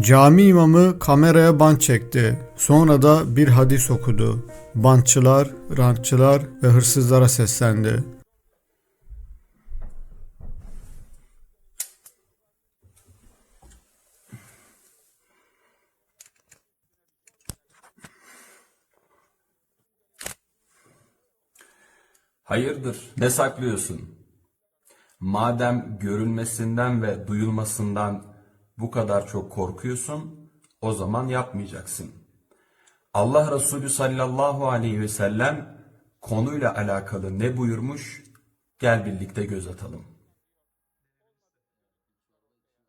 Cami imamı kameraya bant çekti. Sonra da bir hadis okudu. Bantçılar, rantçılar ve hırsızlara seslendi. Hayırdır, ne saklıyorsun? Madem görünmesinden ve duyulmasından bu kadar çok korkuyorsun, o zaman yapmayacaksın. Allah Resulü sallallahu aleyhi ve sellem konuyla alakalı ne buyurmuş? Gel birlikte göz atalım.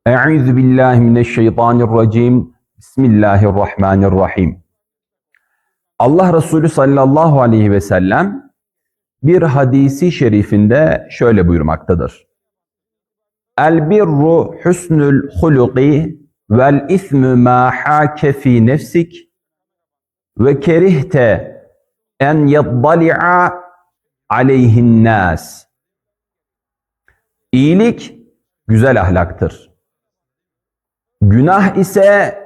Euzu billahi mineşşeytanirracim. Bismillahirrahmanirrahim. Allah Resulü sallallahu aleyhi ve sellem bir hadisi şerifinde şöyle buyurmaktadır. El birru husnul huluki vel ismu ma hake fi nefsik ve kerihte en yaddali'a aleyhin nas. İyilik güzel ahlaktır. Günah ise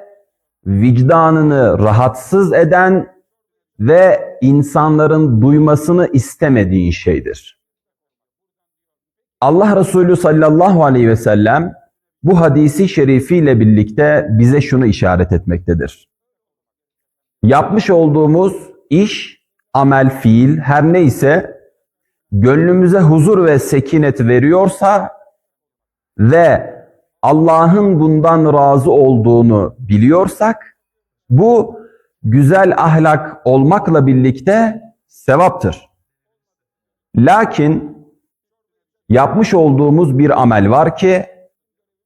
vicdanını rahatsız eden ve insanların duymasını istemediğin şeydir. Allah Resulü sallallahu aleyhi ve sellem bu hadisi şerifiyle birlikte bize şunu işaret etmektedir. Yapmış olduğumuz iş, amel, fiil her neyse gönlümüze huzur ve sekinet veriyorsa ve Allah'ın bundan razı olduğunu biliyorsak bu güzel ahlak olmakla birlikte sevaptır. Lakin yapmış olduğumuz bir amel var ki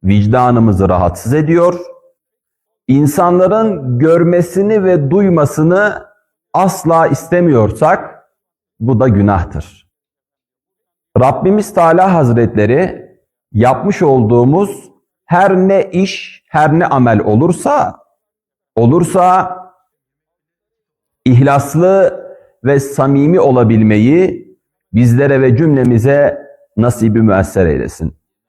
vicdanımızı rahatsız ediyor. İnsanların görmesini ve duymasını asla istemiyorsak bu da günahtır. Rabbimiz Teala Hazretleri yapmış olduğumuz her ne iş, her ne amel olursa olursa ihlaslı ve samimi olabilmeyi bizlere ve cümlemize nasibi müesser eylesin.